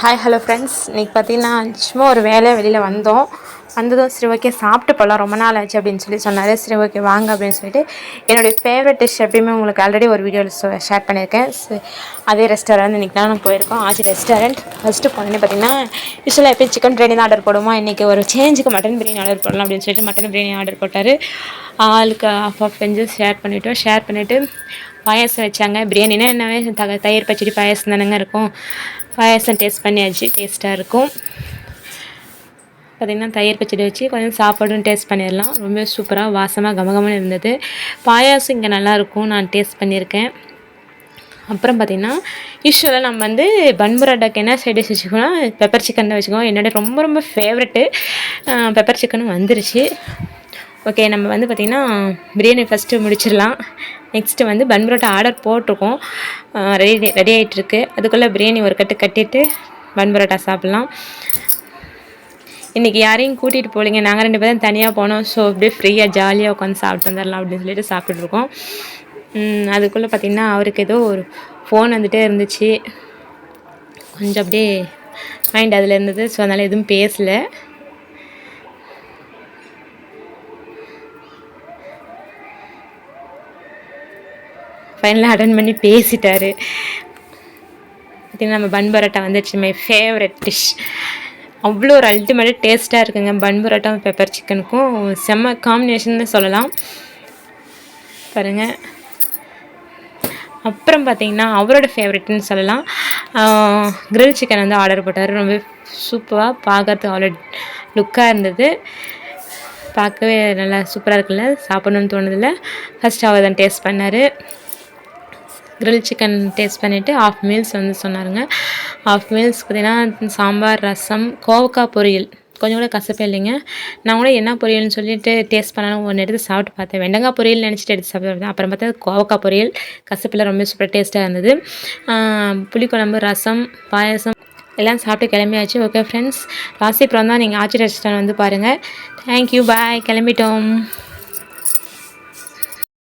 Hi hello friends இன்றைக்கி பார்த்தீங்கன்னா சும்மா ஒரு வேலையாக வெளியில் வந்தோம். வந்ததும் சரி ஓகே சாப்பிட்டு போகலாம் ரொம்ப நாள் ஆச்சு அப்படின்னு சொல்லி சொன்னார். சரி ஓகே வாங்க அப்படின்னு சொல்லிட்டு என்னுடைய ஃபேவரட் டிஷ் எப்பயுமே உங்களுக்கு ஆல்ரெடி ஒரு வீடியோவில் ஷேர் பண்ணியிருக்கேன். அதே ரெஸ்டாரண்ட் இன்றைக்கி தான் நான் போயிருக்கோம். ஆச்சு ரெஸ்டாரண்ட் ஃபஸ்ட்டு போனோன்னே பார்த்தீங்கன்னா யூஸ்வலாக எப்பயும் சிக்கன் பிரியாணி தான் ஆர்டர் போடுவோம்? இன்றைக்கி ஒரு சேஞ்சுக்கு மட்டன் பிரியாணி ஆர்டர் போடலாம் அப்படின்னு சொல்லிட்டு மட்டன் பிரியாணி ஆர்டர் போட்டார். ஆளுக்கு ஆஃப் ஆஃப் பெஞ்சு ஷேர் பண்ணிவிட்டோம் ஷேர் பண்ணிவிட்டு பாயாசம் வச்சாங்க. பிரியாணினா என்னவே தயிர் பச்சடி பாயாசம் தானேங்க இருக்கும். பாயாசம் டேஸ்ட் பண்ணியாச்சு டேஸ்ட்டாக இருக்கும். பார்த்திங்கன்னா தயிர் பச்சடி வச்சு கொஞ்சம் சாப்பாடும் டேஸ்ட் பண்ணிடலாம். ரொம்ப சூப்பராக வாசமாக கமகமன்னு இருந்தது. பாயாசம் இங்கே நல்லாயிருக்கும் நான் டேஸ்ட் பண்ணியிருக்கேன். அப்புறம் பார்த்திங்கன்னா யூஸ்வலாக நம்ம வந்து பன் பரோட்டாக்கு என்ன சைட் டிஷ் வச்சுக்கோன்னா பெப்பர் சிக்கன் தான் வச்சுக்கோம் என்னோட ரொம்ப ரொம்ப ஃபேவரெட்டு பெப்பர் சிக்கனும் வந்துருச்சு. ஓகே நம்ம வந்து பார்த்திங்கன்னா பிரியாணி ஃபஸ்ட்டு முடிச்சிடலாம். நெக்ஸ்ட்டு வந்து பன் பரோட்டா ஆர்டர் போட்டிருக்கோம். ரெடி ரெடி ஆகிட்டுருக்கு அதுக்குள்ளே பிரியாணி ஒரு கட்டு கட்டிட்டு பன் பரோட்டா சாப்பிட்லாம். இன்றைக்கி யாரையும் கூட்டிகிட்டு போகலிங்க. நாங்கள் ரெண்டு பேரும் தனியாக போனோம். ஸோ அப்படியே ஃப்ரீயாக ஜாலியாக உட்காந்து சாப்பிட்டு வந்துடலாம் அப்படின்னு சொல்லிட்டு சாப்பிட்டுருக்கோம் அதுக்குள்ளே பார்த்திங்கன்னா அவருக்கு ஏதோ ஒரு ஃபோன் வந்துகிட்டே இருந்துச்சு. கொஞ்சம் அப்படியே மைண்ட் அதில் இருந்தது. ஸோ அதனால் எதுவும் பேசலை. ஃபைனலாக அட்டன் பண்ணி பேசிட்டாரு. பார்த்தீங்கன்னா நம்ம பன் பரோட்டா வந்துடுச்சு மை ஃபேவரட் டிஷ் அவ்வளோ ஒரு அல்டிமேட்டாக டேஸ்ட்டாக இருக்குங்க. பன் புரோட்டா பெப்பர் சிக்கனுக்கும் செம்ம காம்பினேஷன்னு சொல்லலாம். பாருங்கள் அப்புறம் பார்த்தீங்கன்னா அவரோட ஃபேவரெட்னு சொல்லலாம். கிரில் சிக்கன் வந்து ஆர்டர் போட்டார். ரொம்ப சூப்பராக பார்க்கறதுக்கு அவ்வளோ லுக்காக இருந்தது. பார்க்கவே நல்லா சூப்பராக இருக்குல்ல. சாப்பிட்ணுன்னு தோணுதில்ல. ஃபஸ்ட் அவர் தான் டேஸ்ட் பண்ணார். கிரில் சிக்கன் டேஸ்ட் பண்ணிவிட்டு ஆஃப் மீல்ஸ் வந்து சொன்னாருங்க. ஆஃப் மீல்ஸ் பார்த்தீங்கன்னா சாம்பார் ரசம் கோவக்காய் பொரியல். கொஞ்சம் கூட கசப்பே இல்லைங்க. நான் கூட என்ன பொரியல்னு சொல்லிட்டு டேஸ்ட் பண்ணாலும் ஒன்று எடுத்து சாப்பிட்டு பார்த்தேன். வெண்டங்காய் பொரியல் நினச்சிட்டு எடுத்து சாப்பிட்டு அப்புறம் பார்த்தா கோவக்காய் பொரியல் கசப்பில் ரொம்ப சூப்பர் டேஸ்ட்டாக இருந்தது. புளிக்குழம்பு ரசம் பாயசம் எல்லாம் சாப்பிட்டு கிளம்பியாச்சு. ஓகே ஃப்ரெண்ட்ஸ் ராசிபுரம் தான் நீங்கள் ஆச்சி ரெஸ்டாரண்ட் வந்து பாருங்கள் தேங்க்யூ பாய் கிளம்பிட்டோம்.